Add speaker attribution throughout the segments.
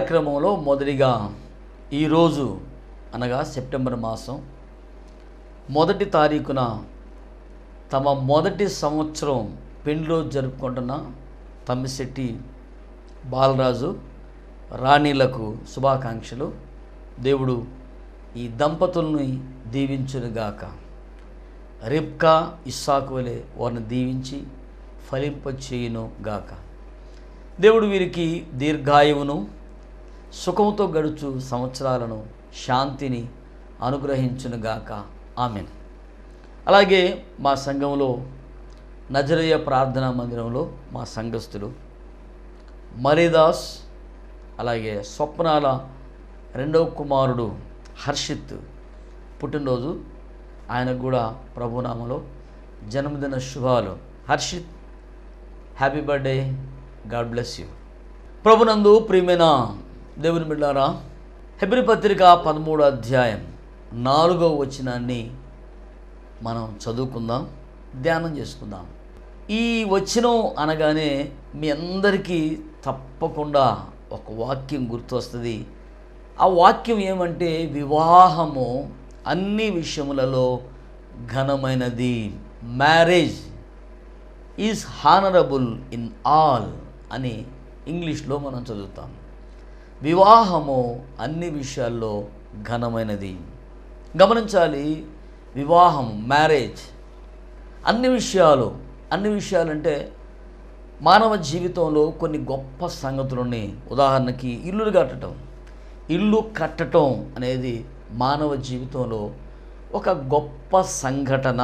Speaker 1: కార్యక్రమంలో మొదటిగా ఈరోజు అనగా సెప్టెంబర్ మాసం మొదటి తారీఖున తమ మొదటి సంవత్సరం పెండ్లో జరుపుకుంటున్న తమ్మిశెట్టి బాలరాజు రాణిలకు శుభాకాంక్షలు. దేవుడు ఈ దంపతుల్ని దీవించునుగాక. రిబ్కా ఇస్సాకు వలె వారిని దీవించి ఫలింపచేయును గాక దేవుడు వీరికి దీర్ఘాయువును సుఖంతో గడుచు సంవత్సరాలను శాంతిని అనుగ్రహించునుగాక. ఆమెన్. అలాగే మా సంఘంలో నజరయ్య ప్రార్థనా మందిరంలో మా సంఘస్థులు మరిదాస్ అలాగే స్వప్నాల రెండవ కుమారుడు హర్షిత్ పుట్టినరోజు. ఆయనకు కూడా ప్రభునామలో జన్మదిన శుభాలు. Harshit happy birthday. God bless you. ప్రభునందు ప్రియమైన దేవుని బిడ్డారా హెబ్రి పత్రిక పదమూడు అధ్యాయం నాలుగవ వచనాన్ని మనం చదువుకుందాం ధ్యానం చేసుకుందాం. ఈ వచనం అనగానే మీ అందరికీ తప్పకుండా ఒక వాక్యం గుర్తొస్తుంది. ఆ వాక్యం ఏమంటే వివాహము అన్ని విషయములలో ఘనమైనది. Marriage is honourable in all అని ఇంగ్లీష్లో మనం చదువుతాం. వివాహము అన్ని విషయాల్లో ఘనమైనది. గమనించాలి వివాహం మ్యారేజ్ అన్ని విషయాలు అన్ని విషయాలంటే మానవ జీవితంలో కొన్ని గొప్ప సంగతులని ఉదాహరణకి ఇల్లులు కట్టడం. ఇల్లు కట్టడం అనేది మానవ జీవితంలో ఒక గొప్ప సంఘటన.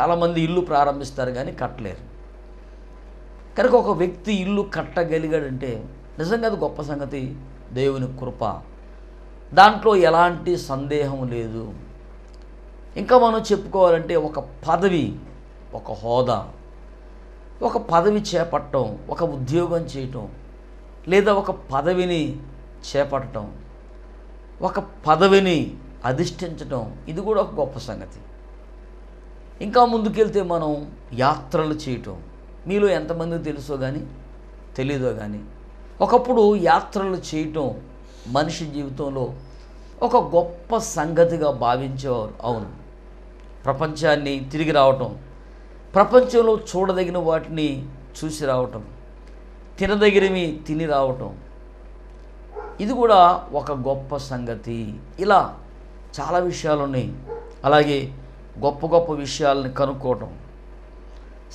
Speaker 1: చాలామంది ఇల్లు ప్రారంభిస్తారు కానీ కట్టలేరు. కనుక ఒక వ్యక్తి ఇల్లు కట్టగలిగాడంటే నిజంగా అది గొప్ప సంగతి. దేవుని కృప. దాంట్లో ఎలాంటి సందేహం లేదు. ఇంకా మనం చెప్పుకోవాలంటే ఒక పదవి ఒక హోదా. ఒక పదవి చేపట్టడం ఒక ఉద్యోగం చేయటం లేదా ఒక పదవిని చేపట్టడం ఒక పదవిని అధిష్ఠించటం ఇది కూడా ఒక గొప్ప సంగతి. ఇంకా ముందుకెళ్తే మనం యాత్రలు చేయటం. మీలో ఎంతమంది తెలుసో కానీ తెలీదో కానీ ఒకప్పుడు యాత్రలు చేయటం మనిషి జీవితంలో ఒక గొప్ప సంగతిగా భావించేవారు. అవును. ప్రపంచాన్ని తిరిగి రావటం ప్రపంచంలో చూడదగిన వాటిని చూసి రావటం తినదగినవి తిని రావటం ఇది కూడా ఒక గొప్ప సంగతి. ఇలా చాలా విషయాలు ఉన్నాయి. అలాగే గొప్ప గొప్ప విషయాలని కనుక్కోవటం.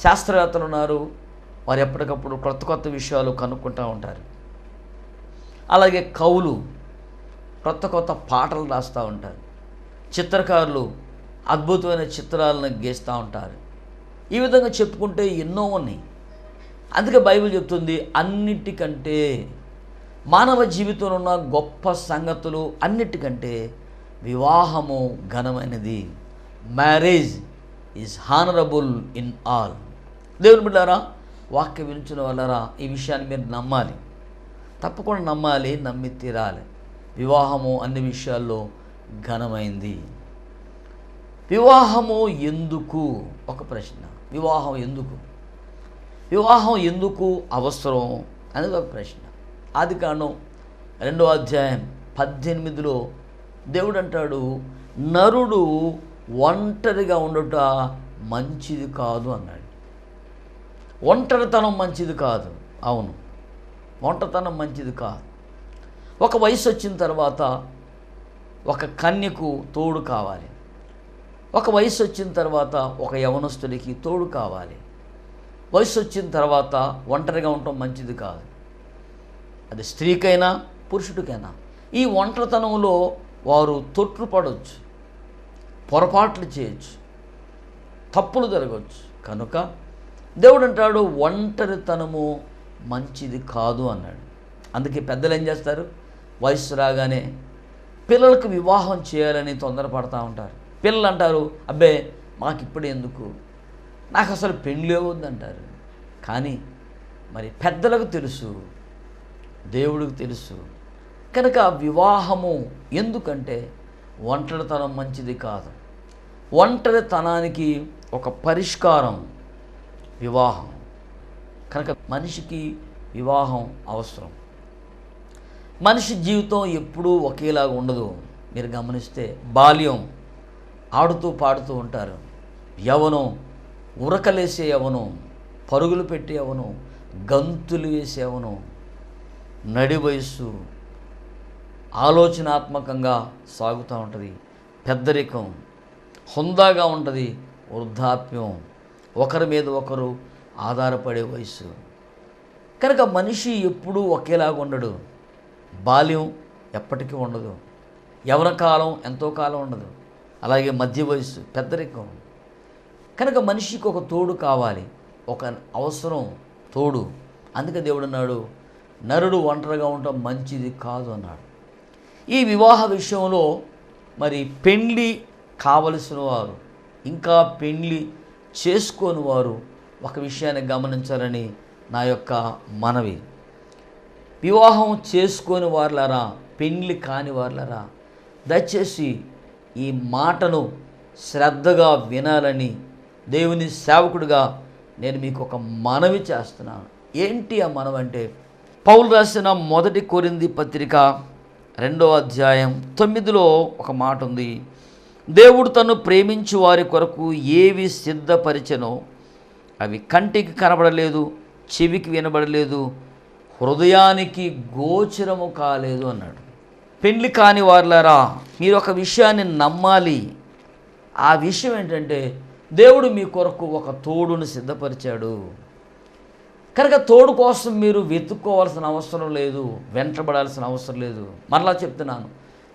Speaker 1: శాస్త్రవేత్తలు ఉన్నారు వారు ఎప్పటికప్పుడు కొత్త కొత్త విషయాలు కనుక్కుంటూ ఉంటారు. అలాగే కవులు కొత్త కొత్త పాటలు రాస్తూ ఉంటారు. చిత్రకారులు అద్భుతమైన చిత్రాలను గీస్తూ ఉంటారు. ఈ విధంగా చెప్పుకుంటే ఎన్నో ఉన్నాయి. అందుకే బైబిల్ చెప్తుంది అన్నిటికంటే మానవ జీవితంలో ఉన్న గొప్ప సంగతులు అన్నిటికంటే వివాహము ఘనమైనది. Marriage is honourable in all దేవుని బిడ్డారా వాక్య విలుచిన వల్లరా ఈ విషయాన్ని మీరు నమ్మాలి. తప్పకుండా నమ్మాలి నమ్మి తీరాలి. వివాహము అన్ని విషయాల్లో ఘనమైంది. వివాహము ఎందుకు? ఒక ప్రశ్న. వివాహం ఎందుకు? వివాహం ఎందుకు అవసరం అనేది ఒక ప్రశ్న. ఆది కాండం రెండో అధ్యాయం పద్దెనిమిదిలో దేవుడు అంటాడు నరుడు ఒంటరిగా ఉండట మంచిది కాదు అన్నాడు. ఒంటరితనం మంచిది కాదు. అవును. ఒంటరితనం మంచిది కాదు. ఒక వయసు వచ్చిన తర్వాత ఒక కన్యకు తోడు కావాలి. ఒక వయసు వచ్చిన తర్వాత ఒక యవనస్తుడికి తోడు కావాలి. వయసు వచ్చిన తర్వాత ఒంటరిగా ఉండటం మంచిది కాదు. అది స్త్రీకైనా పురుషుడికైనా. ఈ ఒంటరితనంలో వారు తొట్టుపడవచ్చు పొరపాట్లు చేయొచ్చు. తప్పులు జరగవచ్చు కనుక దేవుడు అంటాడు ఒంటరితనము మంచిది కాదు అన్నాడు. అందుకే పెద్దలు ఏం చేస్తారు? వయసు రాగానే పిల్లలకు వివాహం చేయాలని తొందరపడతా ఉంటారు. పిల్లలు అంటారు అబ్బే మాకు ఇప్పుడు ఎందుకు? నాకు అసలు పెళ్ళి వద్దంటారు కానీ మరి పెద్దలకు తెలుసు దేవుడికి తెలుసు. కనుక వివాహము ఎందుకంటే ఒంటరితనం మంచిది కాదు. ఒంటరితనానికి ఒక పరిష్కారం వివాహం. కనుక మనిషికి వివాహం అవసరం. మనిషి జీవితం ఎప్పుడూ ఒకేలాగా ఉండదు. మీరు గమనిస్తే బాల్యం ఆడుతూ పాడుతూ ఉంటారు. యవనం ఉరకలేసే యవనం పరుగులు పెట్టే యవనం గంతులు వేసే యవనం నడి వయస్సు ఆలోచనాత్మకంగా సాగుతూ ఉంటుంది. పెద్దరికం హుందాగా ఉంటుంది. వృద్ధాప్యం ఒకరి మీద ఒకరు ఆధారపడే వయసు కనుక మనిషి ఎప్పుడూ ఒకేలాగా ఉండడు. బాల్యం ఎప్పటికీ ఉండదు. ఎవరి కాలం ఎంతో కాలం ఉండదు. అలాగే మధ్య వయస్సు పెద్దరికం కనుక మనిషికి ఒక తోడు కావాలి. ఒక అవసరం తోడు. అందుకే దేవుడు అన్నాడు నరుడు ఒంటరిగా ఉండటం మంచిది కాదు అన్నాడు. ఈ వివాహ విషయంలో మరి పెండ్లి కావలసిన వారు ఇంకా పెండ్లి చేసుకోని వారు ఒక విషయాన్ని గమనించాలని నా యొక్క మనవి. వివాహం చేసుకొని వార్లరా పెండ్లి కాని వార్లరా దయచేసి ఈ మాటను శ్రద్ధగా వినాలని దేవుని సేవకుడిగా నేను మీకు ఒక మనవి చేస్తున్నాను. ఏంటి ఆ మనవి అంటే పౌలు రాసిన మొదటి కొరింది పత్రిక రెండో అధ్యాయం తొమ్మిదిలో ఒక మాట ఉంది. దేవుడు తను ప్రేమించు వారి కొరకు ఏవి సిద్ధపరిచనో అవి కంటికి కనబడలేదు చెవికి వినబడలేదు హృదయానికి గోచరము కాలేదు అన్నాడు. పెళ్ళి కాని వారులారా మీరు ఒక విషయాన్ని నమ్మాలి. ఆ విషయం ఏంటంటే దేవుడు మీ కొరకు ఒక తోడును సిద్ధపరిచాడు. కనుక తోడు కోసం మీరు వెతుక్కోవాల్సిన అవసరం లేదు వెంటబడాల్సిన అవసరం లేదు. మరలా చెప్తున్నాను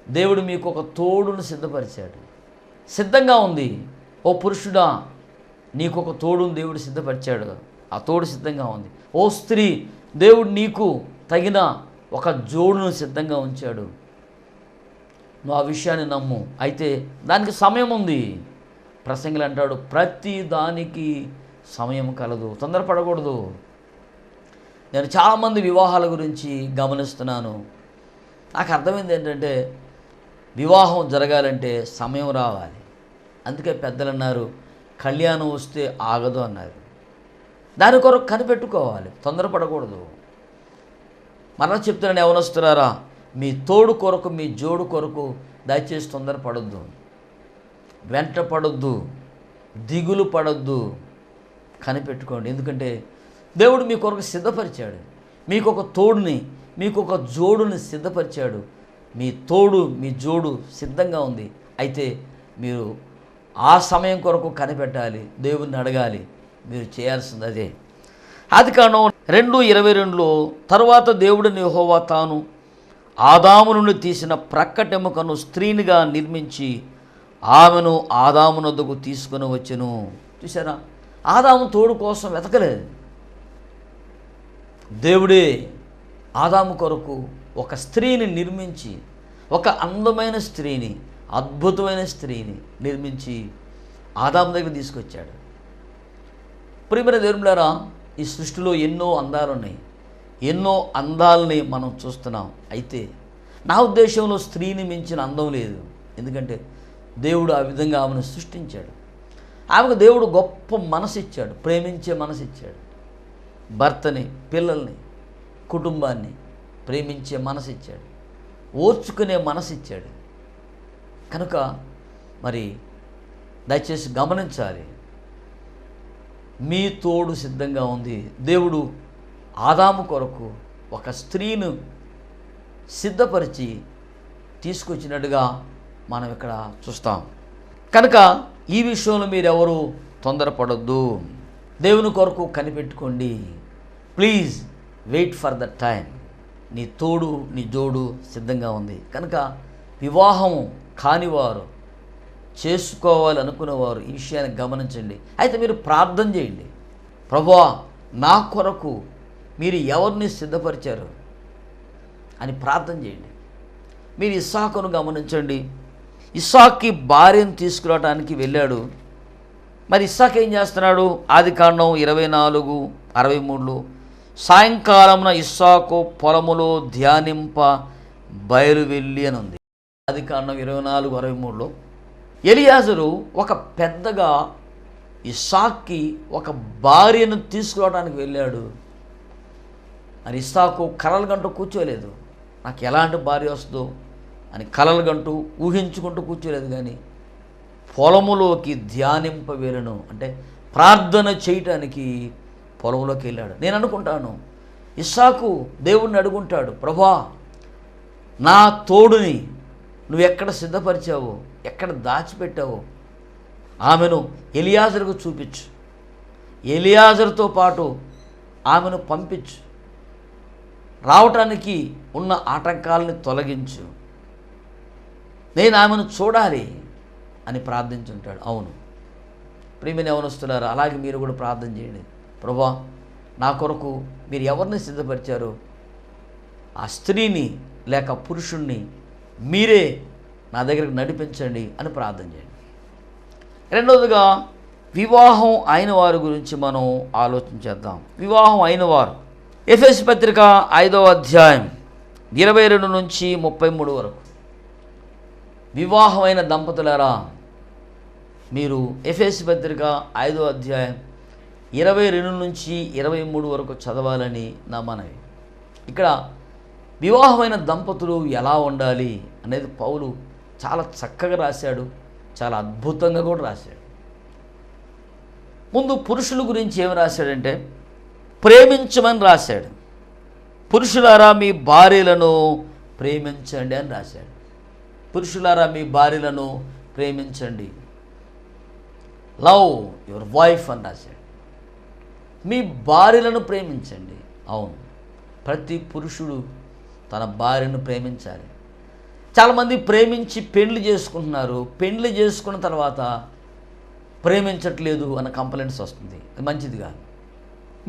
Speaker 1: దేవుడు మీకు ఒక తోడును సిద్ధపరిచాడు. సిద్ధంగా ఉంది. ఓ పురుషుడా నీకు ఒక తోడును దేవుడు సిద్ధపరిచాడు. ఆ తోడు సిద్ధంగా ఉంది. ఓ స్త్రీ దేవుడు నీకు తగిన ఒక జోడును సిద్ధంగా ఉంచాడు. నువ్వు ఆ విషయాన్ని నమ్ము. అయితే దానికి సమయం ఉంది. ప్రసంగులు అంటాడు ప్రతి దానికి సమయం కలదు. తొందరపడకూడదు. నేను చాలామంది వివాహాల గురించి గమనిస్తున్నాను. నాకు అర్థమైంది ఏంటంటే వివాహం జరగాలంటే సమయం రావాలి. అందుకే పెద్దలు అన్నారు కళ్యాణం వస్తే ఆగదు అన్నారు. దాని కొరకు కనిపెట్టుకోవాలి తొందరపడకూడదు. మరలా చెప్తున్నాను ఎవరొస్తున్నారా మీ తోడు కొరకు మీ జోడు కొరకు దయచేసి తొందరపడొద్దు. వెంట పడొద్దు దిగులు పడొద్దు. కనిపెట్టుకోండి. ఎందుకంటే దేవుడు మీ కొరకు సిద్ధపరిచాడు. మీకు ఒక తోడుని మీకు ఒక జోడుని సిద్ధపరిచాడు. మీ తోడు మీ జోడు సిద్ధంగా ఉంది. అయితే మీరు ఆ సమయం కొరకు కనిపెట్టాలి దేవుణ్ణి అడగాలి. మీరు చేయాల్సింది అదే. అది కారణం రెండు ఇరవై రెండులో తరువాత దేవుడిని నిహోవా తాను ఆదాము నుండి తీసిన ప్రక్కటెముకను స్త్రీనిగా నిర్మించి ఆమెను ఆదామునొద్దకు తీసుకుని వచ్చెను. చూసారా ఆదాము తోడు కోసం వెతకలేదు. దేవుడే ఆదాము కొరకు ఒక స్త్రీని నిర్మించి ఒక అందమైన స్త్రీని అద్భుతమైన స్త్రీని నిర్మించి ఆదాం దగ్గర తీసుకొచ్చాడు. ప్రియమైన దేవులారా ఈ సృష్టిలో ఎన్నో అందాలు ఉన్నాయి ఎన్నో అందాలని మనం చూస్తున్నాం. అయితే నా ఉద్దేశంలో స్త్రీని మించిన అందం లేదు. ఎందుకంటే దేవుడు ఆ విధంగా ఆమెను సృష్టించాడు. ఆమెకు దేవుడు గొప్ప మనసు ఇచ్చాడు ప్రేమించే మనసు ఇచ్చాడు. భర్తని పిల్లల్ని కుటుంబాన్ని ప్రేమించే మనసు ఇచ్చాడు ఓర్చుకునే మనసు ఇచ్చాడు కనుక మరి దయచేసి గమనించాలి. మీ తోడు సిద్ధంగా ఉంది. దేవుడు ఆదాము కొరకు ఒక స్త్రీను సిద్ధపరిచి తీసుకొచ్చినట్టుగా మనం ఇక్కడ చూస్తాం. కనుక ఈ విషయంలో మీరెవరు తొందరపడొద్దు. దేవుని కొరకు కనిపెట్టుకోండి. Please wait for the time. నీ తోడు నీ జోడు సిద్ధంగా ఉంది. కనుక వివాహం కానివారు చేసుకోవాలి అనుకునేవారు ఈ విషయాన్ని గమనించండి. అయితే మీరు ప్రార్థన చేయండి. ప్రభా నా కొరకు మీరు ఎవరిని సిద్ధపరిచారు? అని ప్రార్థన చేయండి. మీరు ఇస్సాకును గమనించండి. ఇస్సాక్కి భార్యను తీసుకురావడానికి వెళ్ళాడు. మరి ఇస్సాక్ ఏం చేస్తున్నాడు? ఆది కాండం ఇరవై నాలుగు అరవై మూడులో సాయంకాలమున ఇస్సాకు పొలములో ధ్యానింప బయలు వెళ్ళి అని ఉంది. అది కారణం ఇరవై నాలుగు అరవై మూడులో ఎలియాజరు ఒక పెద్దగా ఇస్సాక్కి ఒక భార్యను తీసుకురావడానికి వెళ్ళాడు. అని ఇస్సాకు కలలు గంట కూర్చోలేదు. నాకు ఎలాంటి భార్య వస్తుందో అని కలలు గంటూ ఊహించుకుంటూ కూర్చోలేదు కానీ పొలములోకి ధ్యానింప వెళ్ళను. అంటే ప్రార్థన చేయటానికి పొలంలోకి వెళ్ళాడు. నేను అనుకుంటాను ఇస్సాకు దేవుణ్ణి అడుగుంటాడు ప్రభా నా తోడుని నువ్వు ఎక్కడ సిద్ధపరిచావో ఎక్కడ దాచిపెట్టావో ఆమెను ఎలియాజరుకు చూపించు. ఎలియాజరుతో పాటు ఆమెను పంపించు. రావటానికి ఉన్న ఆటంకాలని తొలగించు. నేను ఆమెను చూడాలి అని ప్రార్థించుంటాడు. అవును. ప్రేమిని ఎవరొస్తున్నారు అలాగే మీరు కూడా ప్రార్థన చేయండి. ప్రభా నా కొరకు మీరు ఎవరిని సిద్ధపరిచారు? ఆ స్త్రీని లేక పురుషుణ్ణి మీరే నా దగ్గరకు నడిపించండి అని ప్రార్థన చేయండి. రెండవదిగా వివాహం అయిన వారి గురించి మనం ఆలోచన చేద్దాం. వివాహం అయిన వారు. ఎఫ్ఎస్ పత్రిక ఐదవ అధ్యాయం ఇరవై రెండు నుంచి ముప్పై మూడు వరకు. వివాహమైన దంపతులారా మీరు ఎఫ్ఎస్ పత్రిక ఐదో అధ్యాయం ఇరవై రెండు నుంచి ఇరవై మూడు వరకు చదవాలని నా మనవి. ఇక్కడ వివాహమైన దంపతులు ఎలా ఉండాలి అనేది పౌలు చాలా చక్కగా రాశాడు చాలా అద్భుతంగా కూడా రాశాడు. ముందు పురుషుల గురించి ఏమి రాశాడంటే ప్రేమించమని రాశాడు. పురుషులారా మీ భార్యలను ప్రేమించండి అని రాశాడు. పురుషులారా మీ భార్యలను ప్రేమించండి. లవ్ యువర్ వైఫ్ అని రాశాడు. మీ భార్యలను ప్రేమించండి. అవును. ప్రతి పురుషుడు తన భార్యను ప్రేమించాలి. చాలామంది ప్రేమించి పెండ్లు చేసుకుంటున్నారు. పెండ్లు చేసుకున్న తర్వాత ప్రేమించట్లేదు అన్న కంప్లైంట్స్ వస్తుంది. అది మంచిది కాదు.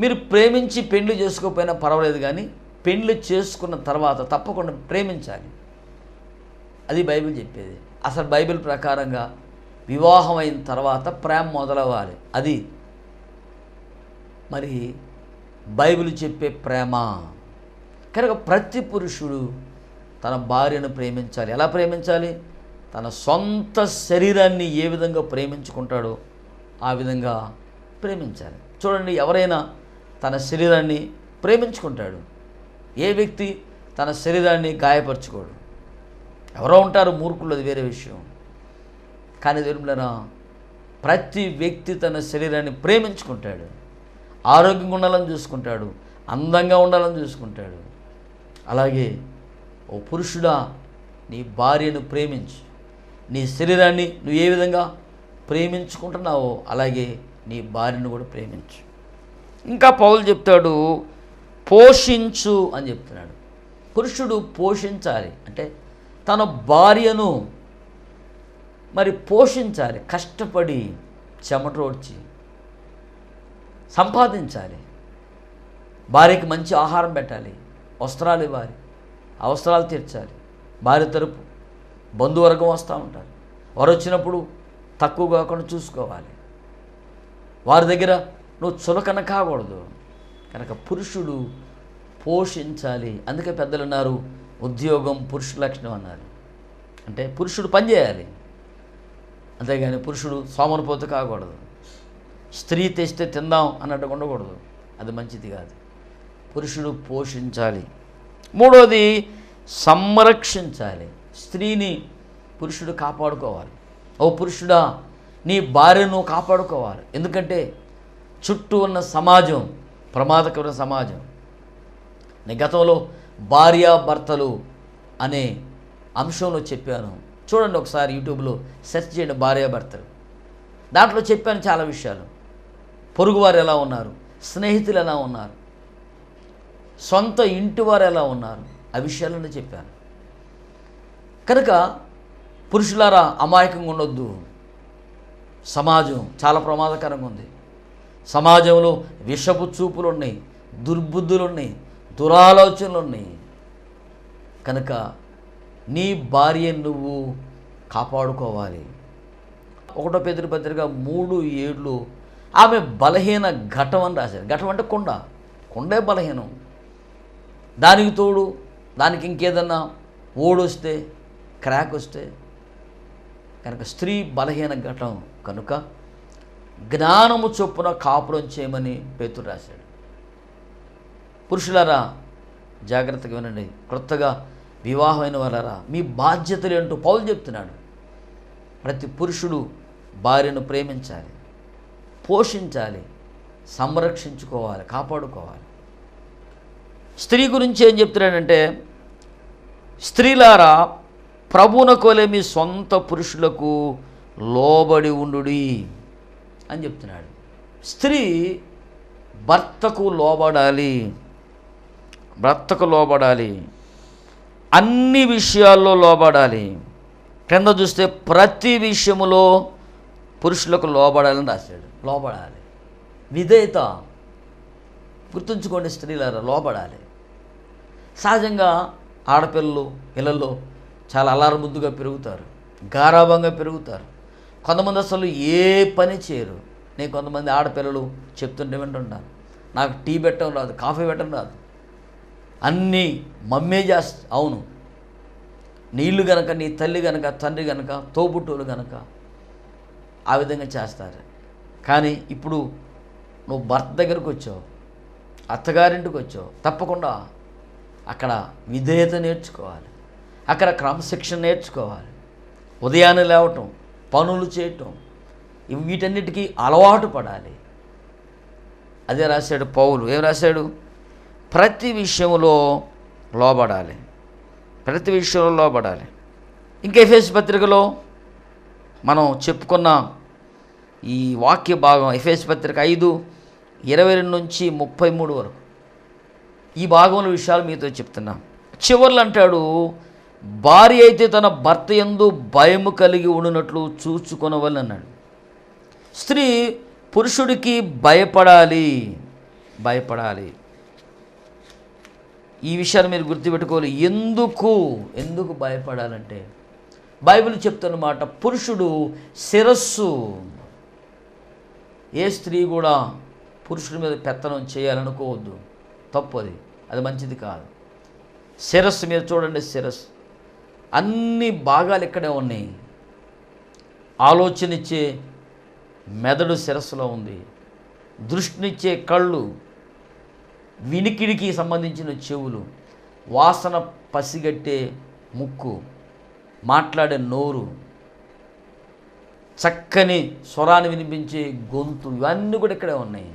Speaker 1: మీరు ప్రేమించి పెండ్లు చేసుకోకపోయినా పర్వాలేదు కానీ పెండ్లు చేసుకున్న తర్వాత తప్పకుండా ప్రేమించాలి. అది బైబిల్ చెప్పేది. అసలు బైబిల్ ప్రకారంగా వివాహం అయిన తర్వాత ప్రేమ మొదలవ్వాలి. అది మరి బైబిల్ చెప్పే ప్రేమ. కనుక ప్రతి పురుషుడు తన భార్యను ప్రేమించాలి. ఎలా ప్రేమించాలి? తన సొంత శరీరాన్ని ఏ విధంగా ప్రేమించుకుంటాడో ఆ విధంగా ప్రేమించాలి. చూడండి ఎవరైనా తన శరీరాన్ని ప్రేమించుకుంటాడు. ఏ వ్యక్తి తన శరీరాన్ని గాయపరచుకోడు. ఎవరో ఉంటారు మూర్ఖులు అది వేరే విషయం. కానీ దేవులరా ప్రతి వ్యక్తి తన శరీరాన్ని ప్రేమించుకుంటాడు. ఆరోగ్యంగా ఉండాలని చూసుకుంటాడు అందంగా ఉండాలని చూసుకుంటాడు. అలాగే ఓ పురుషుడా నీ భార్యను ప్రేమించు. నీ శరీరాన్ని నువ్వు ఏ విధంగా ప్రేమించుకుంటున్నావో అలాగే నీ భార్యను కూడా ప్రేమించు. ఇంకా పౌలు చెప్తాడు పోషించు అని చెప్తున్నాడు. పురుషుడు పోషించాలి అంటే తన భార్యను మరి పోషించాలి కష్టపడి చెమటోడ్చి సంపాదించాలి. భార్యకి మంచి ఆహారం పెట్టాలి. వస్త్రాలు ఇవ్వాలి. అవసరాలు తీర్చాలి. భార్య తరపు బంధువర్గం వస్తూ ఉంటారు. వారు వచ్చినప్పుడు తక్కువ కాకుండా చూసుకోవాలి. వారి దగ్గర నువ్వు చులకన కాకూడదు. కనుక పురుషుడు పోషించాలి. అందుకే పెద్దలు అన్నారు ఉద్యోగం పురుష లక్షణం అన్నారు. అంటే పురుషుడు పనిచేయాలి అంతేగాని పురుషుడు సోమరిపోతు కాకూడదు. స్త్రీ తెస్తే తిందాం అన్నట్టు ఉండకూడదు. అది మంచిది కాదు. పురుషుడు పోషించాలి. మూడోది సంరక్షించాలి. స్త్రీని పురుషుడు కాపాడుకోవాలి. ఓ పురుషుడా నీ భార్యను కాపాడుకోవాలి. ఎందుకంటే చుట్టూ ఉన్న సమాజం ప్రమాదకరమైన సమాజం. నేను గతంలో భార్యాభర్తలు అనే అంశంలో చెప్పాను. చూడండి ఒకసారి యూట్యూబ్లో సెర్చ్ చేయండి భార్యాభర్తలు దాంట్లో చెప్పాను చాలా విషయాలు. పొరుగువారు ఎలా ఉన్నారు? స్నేహితులు ఎలా ఉన్నారు? సొంత ఇంటి వారు ఎలా ఉన్నారు? ఆ విషయాలను చెప్పాను. కనుక పురుషులారా అమాయకంగా ఉండొద్దు. సమాజం చాలా ప్రమాదకరంగా ఉంది. సమాజంలో విషపు చూపులు ఉన్నాయి దుర్బుద్ధులు ఉన్నాయి దురాలోచనలు ఉన్నాయి. కనుక నీ భార్య నువ్వు కాపాడుకోవాలి. ఒకటో పెద్దరి పత్రిక మూడు ఏళ్ళు ఆమె బలహీన ఘటం అని రాశారు. ఘటం అంటే కొండ. కొండే బలహీనం. దానికి తోడు దానికి ఇంకేదన్నా ఓడొస్తే క్రాక్ వస్తే కనుక స్త్రీ బలహీన ఘటం కనుక జ్ఞానము చొప్పున కాపురం చేయమని పేతుడు రాశాడు. పురుషులారా జాగ్రత్తగా వినండి. క్రొత్తగా వివాహమైన వాళ్ళరా మీ బాధ్యతలు ఏంటో పౌలు చెప్తున్నాడు. ప్రతి పురుషుడు భార్యను ప్రేమించాలి. పోషించాలి సంరక్షించుకోవాలి కాపాడుకోవాలి. స్త్రీ గురించి ఏం చెప్తున్నాడంటే స్త్రీలారా ప్రభునకోలే మీ సొంత పురుషులకు లోబడి ఉండుడి అని చెప్తున్నాడు. స్త్రీ భర్తకు లోబడాలి భర్తకు లోబడాలి అన్ని విషయాల్లో లోబడాలి. కింద చూస్తే ప్రతి విషయములో పురుషులకు లోబడాలని రాశాడు. లోబడాలి. విధేయత. గుర్తుంచుకోండి స్త్రీలారా లోబడాలి. సహజంగా ఆడపిల్లలు పిల్లలు చాలా అల్లారు ముద్దుగా పెరుగుతారు. గారాభంగా పెరుగుతారు. కొంతమంది అసలు ఏ పని చేయరు. నేను కొంతమంది ఆడపిల్లలు చెప్తుంటే వింటుంటాను నాకు టీ పెట్టడం రాదు కాఫీ పెట్టడం రాదు. అన్నీ మమ్మే చేస్తా అవును. నీళ్ళు గనక నీ తల్లి గనక తండ్రి గనక తోబుట్టువులు గనక ఆ విధంగా చేస్తారు. కానీ ఇప్పుడు నువ్వు భర్త దగ్గరకు వచ్చావు అత్తగారింటికి వచ్చావు తప్పకుండా అక్కడ విధేయత నేర్చుకోవాలి. అక్కడ క్రమశిక్షణ నేర్చుకోవాలి. ఉదయాన్నే లేవటం పనులు చేయటం వీటన్నిటికీ అలవాటు పడాలి. అదే రాశాడు పౌలు. ఏం రాశాడు? ప్రతి విషయంలో లోబడాలి. ప్రతి విషయంలో లోబడాలి. ఇంకా ఫేస్ పత్రికలో మనం చెప్పుకున్న ఈ వాక్య భాగం ఎఫ్ఎస్ పత్రిక ఐదు ఇరవై రెండు నుంచి ముప్పై మూడు వరకు. ఈ భాగంలో విషయాలు మీతో చెప్తున్నా. చివర్లు అంటాడు భార్య అయితే తన భర్త ఎందు భయము కలిగి ఉండినట్లు చూచుకొనవల్లి అన్నాడు. స్త్రీ పురుషుడికి భయపడాలి భయపడాలి. ఈ విషయాన్ని మీరు గుర్తుపెట్టుకోవాలి. ఎందుకు? ఎందుకు భయపడాలంటే బైబిల్ చెప్తున్నమాట పురుషుడు శిరస్సు. ఏ స్త్రీ కూడా పురుషుడి మీద పెత్తనం చేయాలనుకోవద్దు. తప్పు అది. అది మంచిది కాదు. శిరస్సు మీద చూడండి శిరస్సు. అన్ని భాగాలు ఇక్కడే ఉన్నాయి. ఆలోచనిచ్చే మెదడు శిరస్సులో ఉంది. దృష్టినిచ్చే కళ్ళు వినికిడికి సంబంధించిన చెవులు వాసన పసిగట్టే ముక్కు. మాట్లాడే నోరు చక్కని స్వరాన్ని వినిపించే గొంతు ఇవన్నీ కూడా ఇక్కడే ఉన్నాయి.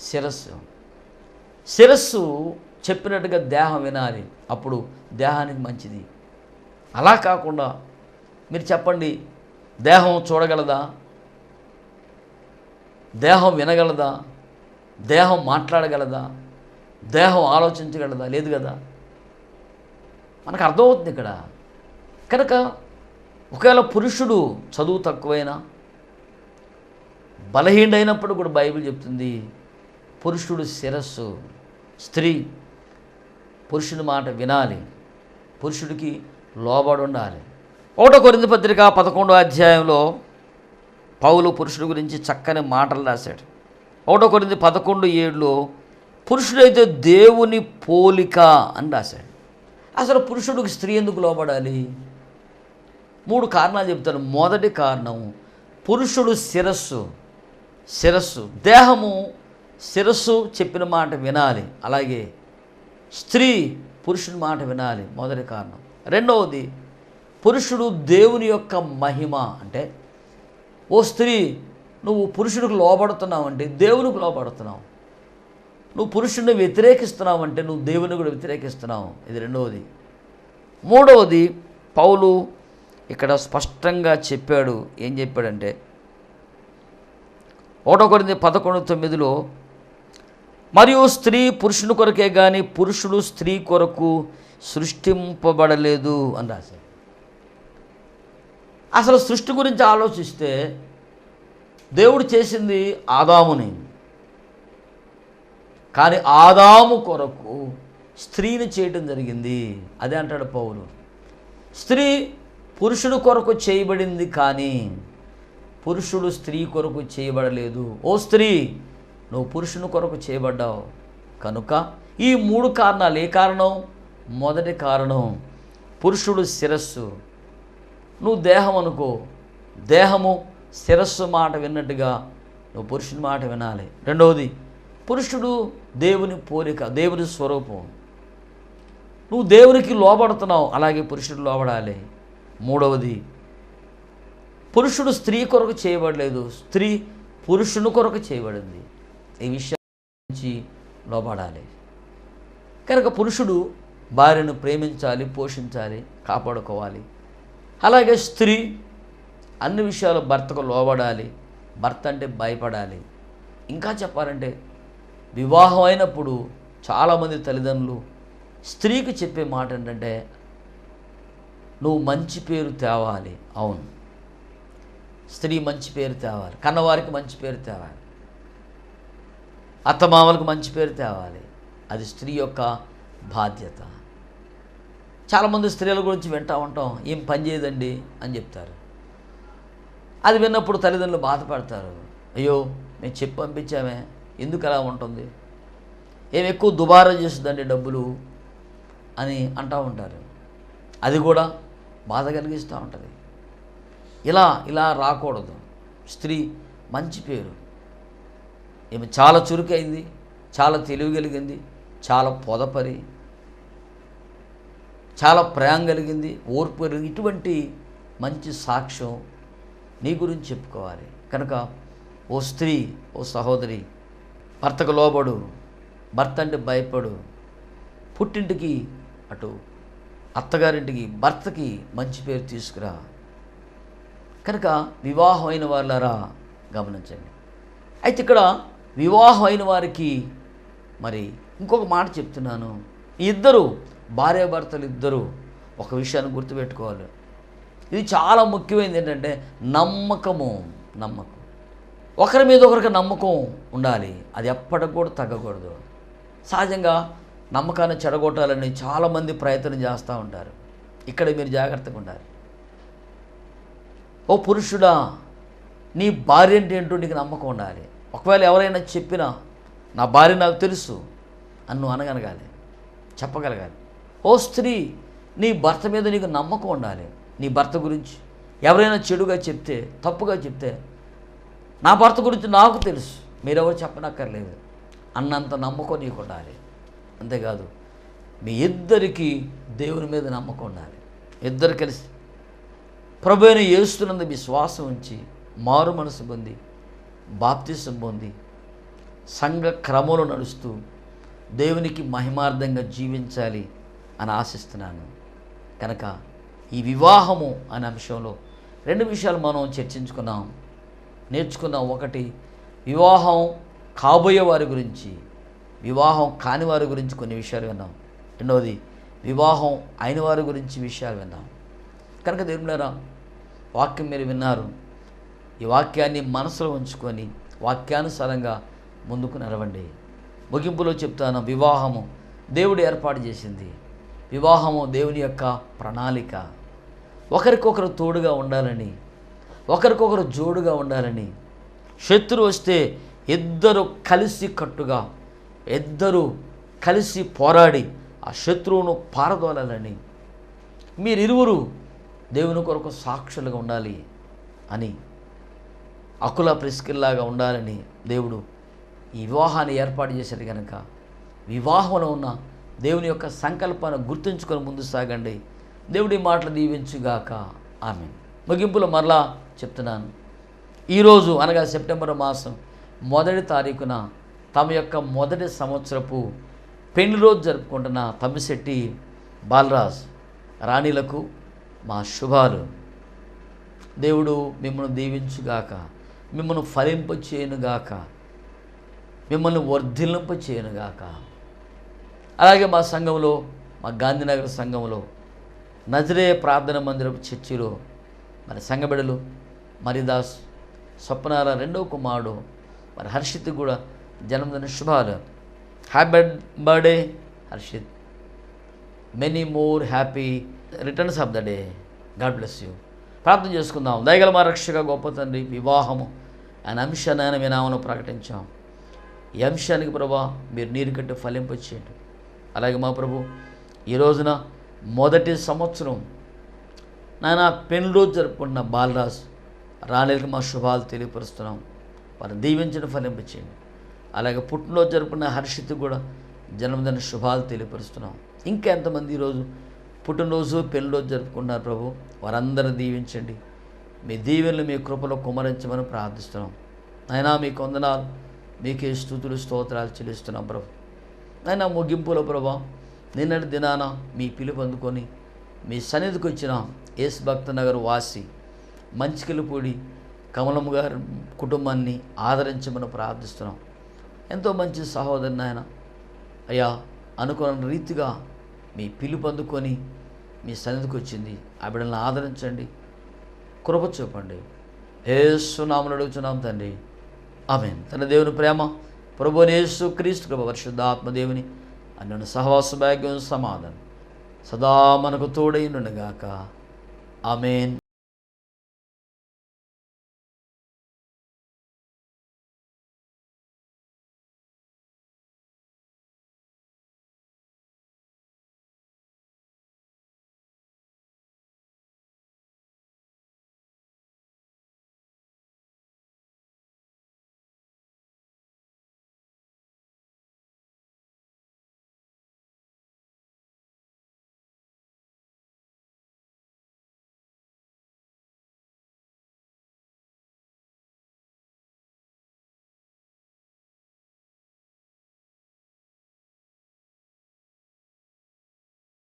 Speaker 1: శిరస్సు. శిరస్సు చెప్పినట్టుగా దేహం వినాలి. అప్పుడు దేహానికి మంచిది. అలా కాకుండా మీరు చెప్పండి దేహం చూడగలదా? దేహం వినగలదా? దేహం మాట్లాడగలదా? దేహం ఆలోచించగలదా? లేదు కదా? మనకు అర్థమవుతుంది ఇక్కడ. కనుక ఒకవేళ పురుషుడు చదువు తక్కువైనా బలహీనైనప్పుడు కూడా బైబిల్ చెప్తుంది పురుషుడు శిరస్సు స్త్రీ పురుషుని మాట వినాలి పురుషుడికి లోబడి ఉండాలి. ఒకటో కొరింది పత్రిక పదకొండో అధ్యాయంలో పౌలు పురుషుడి గురించి చక్కని మాటలు రాశాడు. ఒకటో కొరింది పదకొండు ఏడులో పురుషుడైతే దేవుని పోలిక అని రాశాడు. అసలు పురుషుడికి స్త్రీ ఎందుకు లోబడాలి? మూడు కారణాలు చెప్తాను. మొదటి కారణం పురుషుడు శిరస్సు శిరస్సు దేహము శిరస్సు చెప్పిన మాట వినాలి. అలాగే స్త్రీ పురుషుని మాట వినాలి. మొదటి కారణం. రెండవది పురుషుడు దేవుని యొక్క మహిమ. అంటే ఓ స్త్రీ నువ్వు పురుషుడికి లోబడుతున్నావు అంటే దేవునికి లోబడుతున్నావు. నువ్వు పురుషుడిని వ్యతిరేకిస్తున్నావు అంటే నువ్వు దేవుని కూడా వ్యతిరేకిస్తున్నావు. ఇది రెండవది. మూడవది పౌలు ఇక్కడ స్పష్టంగా చెప్పాడు ఏం చెప్పాడంటే ఒకటో కొరింది పదకొండు తొమ్మిదిలో మరియు స్త్రీ పురుషుని కొరకే కానీ పురుషుడు స్త్రీ కొరకు సృష్టింపబడలేదు అని రాశాడు. అసలు సృష్టి గురించి ఆలోచిస్తే దేవుడు చేసింది ఆదాముని. కానీ ఆదాము కొరకు స్త్రీని చేయటం జరిగింది. అదే అంటాడు పౌలు. స్త్రీ పురుషుడు కొరకు చేయబడింది కానీ పురుషుడు స్త్రీ కొరకు చేయబడలేదు. ఓ స్త్రీ నువ్వు పురుషుని కొరకు చేయబడ్డావు. కనుక ఈ మూడు కారణాలు ఏ కారణం? మొదటి కారణం పురుషుడు శిరస్సు. నువ్వు దేహం అనుకో. దేహము శిరస్సు మాట విన్నట్టుగా నువ్వు పురుషుని మాట వినాలి. రెండవది పురుషుడు దేవుని పోలిక దేవుని స్వరూపం. నువ్వు దేవునికి లోబడుతున్నావు అలాగే పురుషుడు లోబడాలి. మూడవది పురుషుడు స్త్రీ కొరకు చేయబడలేదు. స్త్రీ పురుషుని కొరకు చేయబడింది. ఈ విషయం లోపడాలి లోబడాలి. కనుక పురుషుడు భార్యను ప్రేమించాలి పోషించాలి కాపాడుకోవాలి. అలాగే స్త్రీ అన్ని విషయాలు భర్తకు లోబడాలి భర్త అంటే భయపడాలి. ఇంకా చెప్పాలంటే వివాహం అయినప్పుడు చాలామంది తల్లిదండ్రులు స్త్రీకి చెప్పే మాట ఏంటంటే నువ్వు మంచి పేరు తేవాలి. అవును. స్త్రీ మంచి పేరు తేవాలి. కన్నవారికి మంచి పేరు తేవాలి. అత్తమామలకు మంచి పేరు తేవాలి. అది స్త్రీ యొక్క బాధ్యత. చాలామంది స్త్రీల గురించి వింటా ఉంటాం. ఏం పని చేయదండి? అని చెప్తారు. అది విన్నప్పుడు తల్లిదండ్రులు బాధపడతారు. అయ్యో మేము చెప్పి పంపించామే. ఎందుకు అలా ఉంటుంది? ఏం ఎక్కువ దుబారా చేస్తుందండి డబ్బులు? అని అంటూ ఉంటారు. అది కూడా బాధ కలిగిస్తూ ఉంటుంది. ఇలా ఇలా రాకూడదు. స్త్రీ మంచి పేరు. ఈమె చాలా చురుకైంది చాలా తెలివి కలిగింది చాలా పొదపరి చాలా ప్రేమ కలిగింది ఓర్పు కలిగింది. ఇటువంటి మంచి సాక్ష్యం నీ గురించి చెప్పుకోవాలి. కనుక ఓ స్త్రీ ఓ సహోదరి భర్తకు లోబడు భర్త అంటే భయపడు పుట్టింటికి అటు అత్తగారింటికి భర్తకి మంచి పేరు తీసుకురా. కనుక వివాహం అయిన వాళ్ళరా గమనించండి. అయితే ఇక్కడ వివాహం అయిన వారికి మరి ఇంకొక మాట చెప్తున్నాను. ఇద్దరు భార్యాభర్తలు ఇద్దరు ఒక విషయాన్ని గుర్తుపెట్టుకోవాలి. ఇది చాలా ముఖ్యమైనది ఏంటంటే నమ్మకము నమ్మకం. ఒకరి మీద ఒకరికి నమ్మకం ఉండాలి. అది ఎప్పటికి కూడా తగ్గకూడదు. సహజంగా నమ్మకాన్ని చెడగొట్టాలని చాలామంది ప్రయత్నం చేస్తూ ఉంటారు. ఇక్కడ మీరు జాగ్రత్తగా ఉండాలి. ఓ పురుషుడా నీ భార్య అంటే ఏంటో నీకు నమ్మకం ఉండాలి. ఒకవేళ ఎవరైనా చెప్పినా నా భార్య నాకు తెలుసు అన్ను అనగనగాలి చెప్పగలగాలి. ఓ స్త్రీ నీ భర్త మీద నీకు నమ్మకం ఉండాలి. నీ భర్త గురించి ఎవరైనా చెడుగా చెప్తే తప్పుగా చెప్తే నా భర్త గురించి నాకు తెలుసు. మీరెవరు చెప్పనక్కర్లేదు. అన్నంత నమ్మకం నీకు ఉండాలి. అంతేకాదు మీ ఇద్దరికీ దేవుని మీద నమ్మకం ఉండాలి. ఇద్దరు కలిసి ప్రభు అయిన మీ విశ్వాసం ఉంచి మారు మనసు పొంది బాప్తిసం పొంది సంఘ క్రమంలో నడుస్తూ దేవునికి మహిమార్థంగా జీవించాలి అని ఆశిస్తున్నాను. కనుక ఈ వివాహము అనే అంశంలో రెండు విషయాలు మనం చర్చించుకున్నాం నేర్చుకున్నాం ఒకటి వివాహం కాబోయే వారి గురించి. వివాహం కాని వారి గురించి కొన్ని విషయాలు విన్నాం. రెండవది వివాహం అయిన వారి గురించి విషయాలు విన్నాం. కనుక దేవులారా వాక్యం మీరు విన్నారు. ఈ వాక్యాన్ని మనసులో ఉంచుకొని వాక్యానుసారంగా ముందుకు నడవండి. ముగింపులో చెప్తాను వివాహము దేవుడు ఏర్పాటు చేసింది. వివాహము దేవుని యొక్క ప్రణాళిక. ఒకరికొకరు తోడుగా ఉండాలని ఒకరికొకరు జోడుగా ఉండాలని శత్రువు వస్తే ఇద్దరు కలిసి కట్టుగా ఇద్దరు కలిసి పోరాడి ఆ శత్రువును పారదోలాలని. మీరిరువురు దేవుని కొరకు సాక్షులుగా ఉండాలి అని అకుల ప్రిస్కిల్లాగా ఉండాలని దేవుడు ఈ వివాహాన్ని ఏర్పాటు చేశాడు కనుక వివాహంలో ఉన్న దేవుని యొక్క సంకల్పాన్ని గుర్తుంచుకొని ముందు సాగండి. దేవుడి మాటలు దీవించుగాక. ఆమె ముగింపులో మరలా చెప్తున్నాను. ఈరోజు అనగా సెప్టెంబర్ మాసం మొదటి తారీఖున తమ యొక్క మొదటి సంవత్సరపు పెళ్ళి రోజు జరుపుకుంటున్న తమ్మిశెట్టి బాలరాజ్ రాణిలకు మా శుభాలు. దేవుడు మిమ్మల్ని దీవించుగాక మిమ్మల్ని ఫలింప చేయనుగాక మిమ్మల్ని వర్ధిల్లింప చేయనుగాక అలాగే మా సంఘంలో మా గాంధీనగర్ సంఘంలో నజరే ప్రార్థన మందిరపు చర్చిలో మరి సంఘబిడలు మరిదాస్ స్వప్నాల రెండవ కుమారుడు మరి హర్షిత్ కూడా జన్మదిన శుభాలు happy birthday Harshit many more happy returns of the day God bless you ప్రార్థన చేసుకుందాం. దయగల మా రక్షక గొప్ప తండ్రి వివాహము అనే అంశాన్ని ఆయన మీ నామను ప్రకటించాం. ఈ అంశానికి ప్రభా మీరు నీరు కట్టి ఫలింపచేయండి అలాగే మా ప్రభు ఈ రోజున మొదటి సంవత్సరం నాయన పెళ్ళి జరుపుకుంటున్న బాలరాజ్ రాణిలకు మా శుభాలు తెలియపరుస్తున్నాం. వారిని దీవించిన ఫలింపచేయండి అలాగే పుట్టినరోజు జరుపుకున్న హర్షిత్ కూడా జన్మదిన శుభాలు తెలియపరుస్తున్నాం. ఇంకా ఎంతమంది ఈరోజు పుట్టినరోజు పెళ్ళిరోజు జరుపుకుంటున్నారు ప్రభు? వారందరూ దీవించండి. మీ దీవెనలు మీ కృపలో కుమరించమని ప్రార్థిస్తున్నాం. అయినా మీ కొందనాలు మీకే స్థుతులు స్తోత్రాలు చెల్లిస్తున్నాం ప్రభు. అయినా ముగింపులో ప్రభా నిన్నటి దినాన మీ పిలుపు అందుకొని మీ సన్నిధికి వచ్చిన యేసు భక్త నగర్ వాసి మంచికెళ్ళిపూడి కమలం గారి కుటుంబాన్ని ఆదరించమని ప్రార్థిస్తున్నాం. ఎంతో మంచి సహోదరుని ఆయన అయ్యా అనుకున్న రీతిగా మీ పిలుపు అందుకొని మీ సన్నిధికి వచ్చింది. ఆ బిడ్డలను ఆదరించండి. కృప చూపండి. ఏసునామలు అడుగుతున్నాం తండ్రి. ఆమె తన దేవుని ప్రేమ ప్రభునేసు క్రీస్తు కృప పరిశుద్ధాత్మదేవుని అన్నను సహవాస భాగ్యం సమాధానం సదా మనకు తోడైనగాక ఆమెన్.